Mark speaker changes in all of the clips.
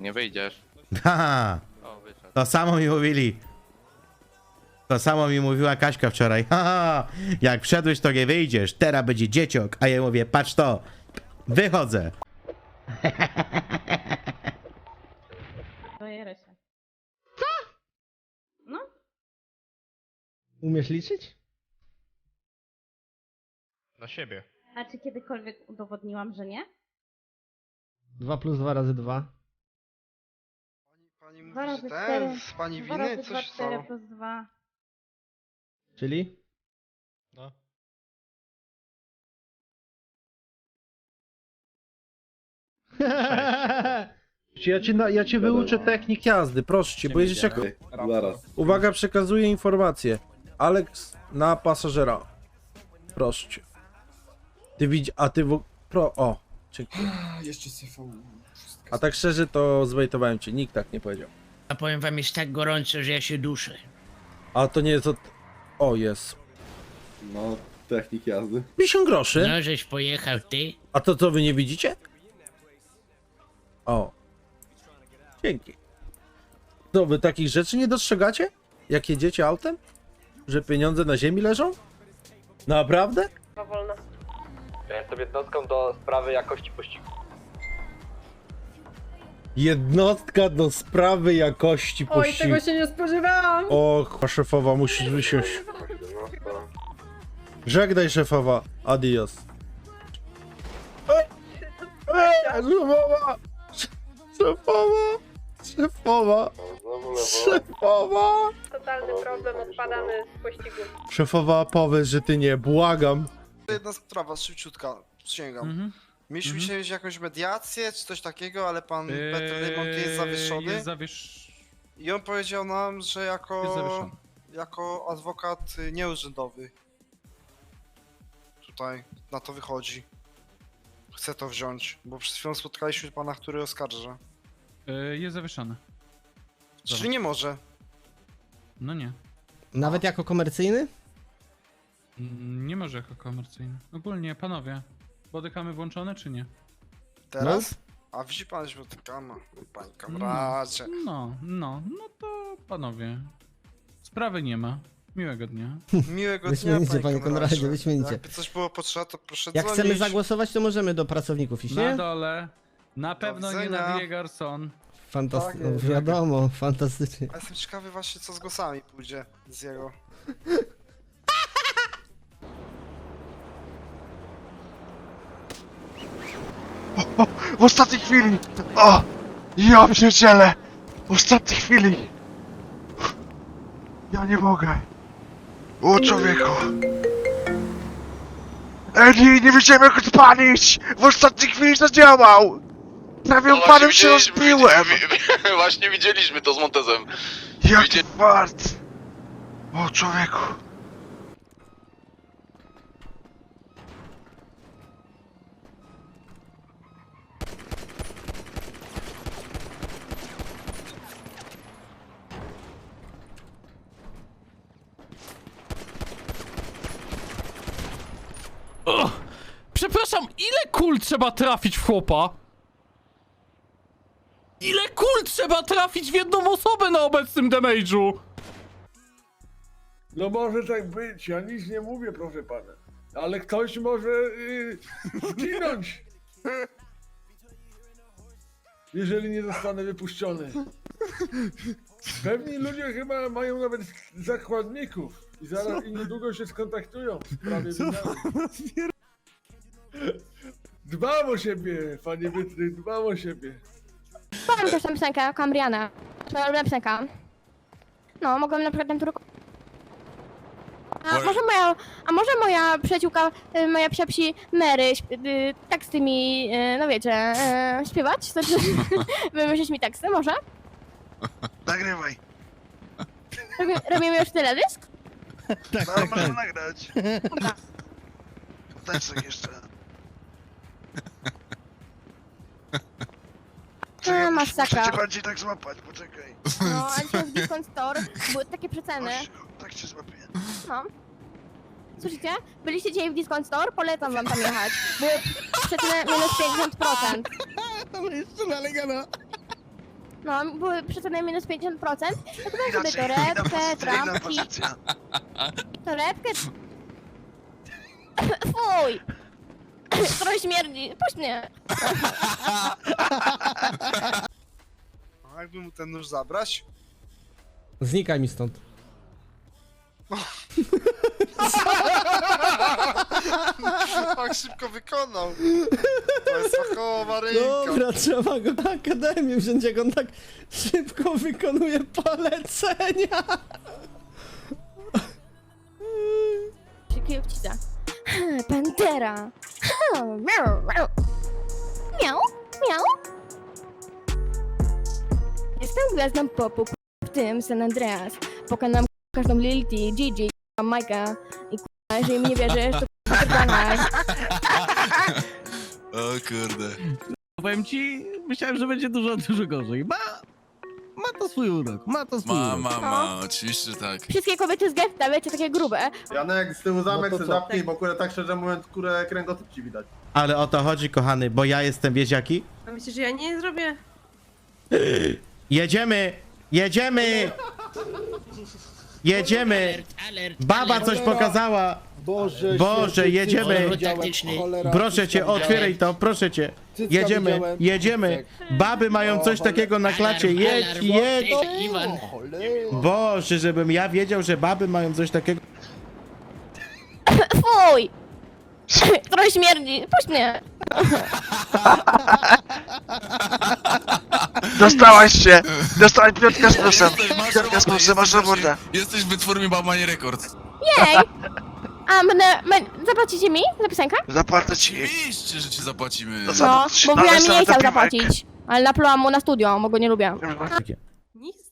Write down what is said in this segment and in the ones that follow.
Speaker 1: Nie wyjdziesz.
Speaker 2: Haha,
Speaker 1: O, wyszedł.
Speaker 2: to samo mi mówili. To samo mi mówiła Kaśka wczoraj. Haha, jak wszedłeś, to nie wyjdziesz. Teraz będzie dzieciok. A ja mówię, patrz to. Wychodzę.
Speaker 3: Się. Co? No,
Speaker 4: Umiesz liczyć?
Speaker 5: Na siebie.
Speaker 3: a czy kiedykolwiek udowodniłam, że nie?
Speaker 4: 2 plus 2 razy 2.
Speaker 6: Pani
Speaker 3: Dwa
Speaker 6: mówi, że
Speaker 3: razy
Speaker 6: ten,
Speaker 3: cztery.
Speaker 6: z pani
Speaker 3: Dwa
Speaker 6: winy
Speaker 3: razy dwa,
Speaker 6: coś
Speaker 3: cztery
Speaker 6: stało.
Speaker 3: plus dwa.
Speaker 4: Czyli?
Speaker 5: No.
Speaker 7: Ja cię, na, ja cię wyuczę technik jazdy, proszę cię, bo jedziesz jak...
Speaker 8: Zaraz.
Speaker 7: Uwaga, przekazuję informację. Alex na pasażera. Proszę cię. Ty widzi... A ty w... Pro... O. Dziękuję.
Speaker 8: Jeszcze CV.
Speaker 7: A tak szczerze to zwejtowałem cię, nikt tak nie powiedział.
Speaker 9: A powiem wam, jest tak gorąco, że ja się duszę.
Speaker 7: A to nie jest od... O, jest.
Speaker 8: No, technik jazdy.
Speaker 7: 50 groszy.
Speaker 9: No, żeś pojechał ty.
Speaker 7: A to co, wy nie widzicie? O. Dzięki. Co, wy takich rzeczy nie dostrzegacie? Jak jedziecie autem? Że pieniądze na ziemi leżą? Naprawdę?
Speaker 5: Ja jestem jednostką do sprawy jakości pościgu.
Speaker 7: Jednostka do sprawy jakości
Speaker 3: Oj, tego się nie spodziewałam!
Speaker 7: O, ch- szefowa, musisz wysiąść. Żegnaj szefowa. Adios. Ej, ej, Szefowa! Szefowa! Szefowa! Szefowa!
Speaker 3: Totalny problem, odpadamy z pościgu.
Speaker 7: Szefowa, powiedz, że ty nie, błagam.
Speaker 6: Jedna sprawa, szybciutka, sięgam.
Speaker 10: Mhm.
Speaker 6: Mieliśmy się mieć jakąś mediację czy coś takiego, ale pan
Speaker 10: Eee,
Speaker 6: Peter Raymond jest zawieszony
Speaker 10: Jest zawiesz...
Speaker 6: i on powiedział nam, że
Speaker 10: Jest
Speaker 6: jako,
Speaker 10: zawieszony.
Speaker 6: jako adwokat y, nieurzędowy tutaj na to wychodzi. Chce to wziąć, bo przed chwilą spotkaliśmy pana, który oskarża.
Speaker 10: Y, Jest zawieszony.
Speaker 6: Czyli nie może.
Speaker 10: No nie.
Speaker 4: Nawet jako komercyjny?
Speaker 10: Mm, Nie może jako komercyjny. Ogólnie, panowie. Bodykamy włączone czy nie?
Speaker 6: Teraz? A widzi pan, że dotykamy, panie kamradzie.
Speaker 10: No, no, no to panowie. Sprawy nie ma. Miłego dnia.
Speaker 6: Miłego dnia,
Speaker 4: Wyśmienicie,
Speaker 6: panie
Speaker 4: panie
Speaker 6: Konradzie.
Speaker 4: Wyśmienicie.
Speaker 6: Jakby coś było potrzeba, to proszę
Speaker 4: Jak
Speaker 6: dzwonić.
Speaker 4: chcemy zagłosować, to możemy do pracowników iść,
Speaker 10: Na
Speaker 4: nie?
Speaker 10: dole. Na pewno nie
Speaker 6: widzenia.
Speaker 10: na Garson.
Speaker 4: Fantastycznie.
Speaker 6: Tak jest.
Speaker 4: wiadomo, fantastycznie.
Speaker 6: A jestem ciekawy właśnie, co z głosami pójdzie z jego.
Speaker 11: W ostatniej chwili! O! Ja pierdzielę! W ostatniej chwili! Ja nie mogę! O człowieku! Edi, nie wiedziałem jak odpalić! W ostatniej chwili zadziałał! Prawie
Speaker 1: No
Speaker 11: upadłem się rozbiłem!
Speaker 1: Właśnie widzieliśmy to z Montezem.
Speaker 11: Jaki fart! O człowieku!
Speaker 10: Przepraszam, ile kul trzeba trafić w chłopa? Ile kul trzeba trafić w jedną osobę na obecnym damage'u?
Speaker 12: No może tak być, ja nic nie mówię, proszę pana. Ale ktoś może yy, zginąć. Jeżeli nie zostanę wypuszczony. Pewni ludzie chyba mają nawet zakładników. I zaraz i niedługo się skontaktują w sprawie wymiany. Dbam o siebie, panie Bytry, dbam o siebie.
Speaker 3: Mam też tę piosenkę, Cambriana. Moja ulubiona piosenka. No, mogłem na przykład ten turku... A może moja, a może moja przyjaciółka, y, moja psiapsi Mary, śp- y, teksty mi, y, no wiecie, y, śpiewać? Znaczy, wymyślić mi teksty, może?
Speaker 11: Nagrywaj!
Speaker 3: Robi, robimy już teledysk?
Speaker 4: Tak,
Speaker 11: No, można nagrać! Daj sobie jeszcze.
Speaker 3: A, masakra.
Speaker 11: Muszę cię bardziej tak złapać, poczekaj.
Speaker 3: No, w Discount Store były takie przeceny.
Speaker 11: Chodź, tak cię złapię.
Speaker 3: No. Słyszycie? Byliście dzisiaj w Discount Store? Polecam wam tam jechać. Były przeceny minus 50%.
Speaker 4: Ale jeszcze nalegana.
Speaker 3: No, były przeceny minus 50%. Ja kupiłam sobie torebkę, trampki, torebkę... Fuj! Trochę śmierdzi, puść mnie.
Speaker 6: A jakby mu ten nóż zabrać?
Speaker 4: Znikaj mi stąd.
Speaker 6: tak szybko wykonał. To jest fachowa ręka.
Speaker 4: Dobra, trzeba go na akademię wziąć, jak on tak szybko wykonuje polecenia.
Speaker 3: Kiełcica. Pantera. Miau, miau. Miau, miau. Jestem gwiazdą popu w tym San Andreas. Pokonam każdą Lilty, Gigi, Majka i k***a, jeżeli mi nie wierzysz, to k***a
Speaker 1: O kurde.
Speaker 7: Powiem ci, myślałem, że będzie dużo, dużo gorzej. Ma, ma to swój urok, ma to swój urok.
Speaker 1: ma, oczywiście, że tak.
Speaker 3: Wszystkie kobiety z getta, wiecie, takie grube.
Speaker 8: Janek, z tyłu zamek
Speaker 4: No to
Speaker 8: no
Speaker 4: co?
Speaker 8: zapnij, bo kurę tak szczerze mówiąc, kurę kręgosłup ci widać.
Speaker 2: Ale o to chodzi, kochany, bo ja jestem, wiesz jaki?
Speaker 3: A myślisz, że ja nie zrobię?
Speaker 2: Jedziemy! Jedziemy! Jedziemy! Baba coś pokazała!
Speaker 8: Boże,
Speaker 2: Boże, jedziemy!
Speaker 9: Taktyczny.
Speaker 2: Proszę cię, otwieraj to, proszę cię. Jedziemy, jedziemy. Baby mają coś takiego na klacie.
Speaker 9: Alarm,
Speaker 2: Jedź,
Speaker 9: alarm,
Speaker 2: jedź. Boże, żebym ja wiedział, że baby mają coś takiego.
Speaker 3: Fuj! Trochę śmierdzi, puść mnie.
Speaker 11: Dostałaś się! Dostałaś piątkę z plusem! Piątkę z plusem, masz robotę!
Speaker 1: Jesteś w wytwórni Bałmanie Rekord.
Speaker 3: Jej! A będę, będę, zapłacicie mi za piosenkę?
Speaker 11: Zapłacę ci!
Speaker 1: Oczywiście, że ci zapłacimy.
Speaker 11: To za-
Speaker 3: No, bo mi
Speaker 11: same
Speaker 3: nie chciał zapłacić. Ale naplułam mu na studio, bo go nie lubię.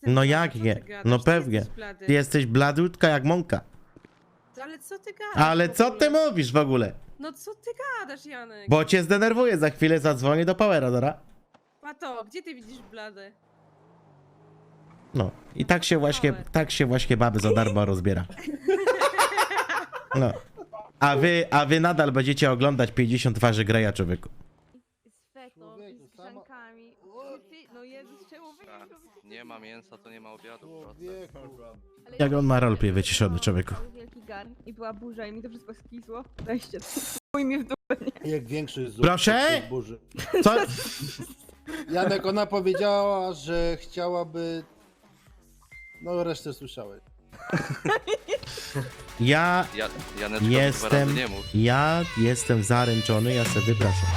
Speaker 2: No jak nie? No pewnie. Ty jesteś bladutka jak mąka.
Speaker 3: Ale co ty gadasz?
Speaker 2: Ale co ty mówisz w ogóle?
Speaker 3: No co ty gadasz, Janek?
Speaker 2: Bo cię zdenerwuję, za chwilę zadzwonię do Powera, dobra?
Speaker 3: Pato, gdzie ty widzisz bladę?
Speaker 2: No. I tak się właśnie, tak się właśnie baby za darmo rozbiera. No. A wy, a wy nadal będziecie oglądać 50 twarzy Greya, człowieku.
Speaker 3: Z fetą, z grzankami. No Jezus, czemu wy
Speaker 5: Nie ma mięsa, to nie ma obiadu.
Speaker 2: Jak on ma roleplay wyciszony, człowieku.
Speaker 3: Wielki garn i była burza i mi to wszystko skisło. Weźcie to. Mój mi w dół.
Speaker 12: Jak większy z
Speaker 2: Proszę?
Speaker 12: burzy.
Speaker 2: Co?
Speaker 12: Janek, ona powiedziała, że chciałaby... No resztę słyszałeś.
Speaker 2: Ja
Speaker 5: Ja, Janeczko,
Speaker 2: Jestem-
Speaker 5: dwa razy nie mów.
Speaker 2: Ja jestem zaręczony, ja sobie wypraszam.